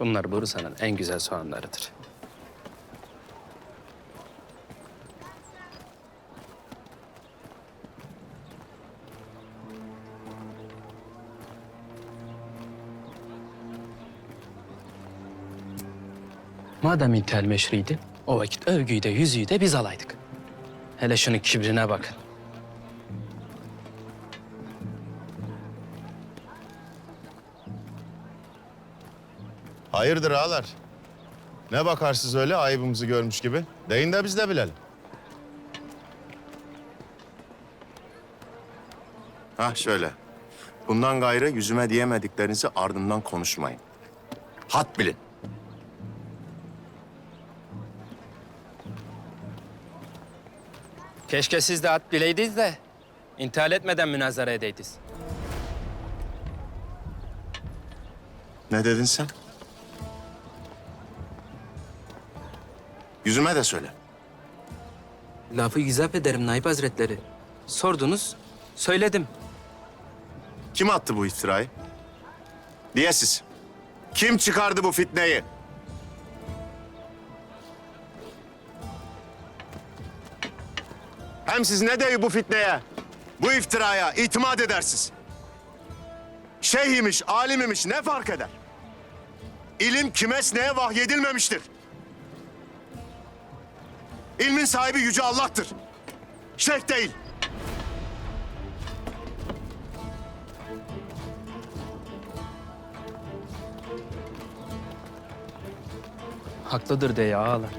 Bunlar Bursa'nın en güzel soğanlarıdır. Madem intel meşriydi, o vakit övgüyü de yüzüğü de biz alaydık. Hele şunun kibrine bakın. Hayırdır ağalar? Ne bakarsınız öyle ayıbımızı görmüş gibi? Deyin de biz de bilelim. Ha şöyle. Bundan gayrı yüzüme diyemediklerinizi ardından konuşmayın. Hat bilin. Keşke siz de at bileydiniz de intihal etmeden münazara edeydiniz. Ne dedin sen? Yüzüme de söyle. Lafı gizap ederim Naip Hazretleri. Sordunuz, söyledim. Kim attı bu iftirayı? Diyesiz. Kim çıkardı bu fitneyi? Hem siz ne deyi bu fitneye, bu iftiraya itimat edersiz? Şeyh imiş, alim imiş ne fark eder? İlim kime neye vahyedilmemiştir. İlmin sahibi yüce Allah'tır. Şeyh değil. Haklıdır de ya ağalar.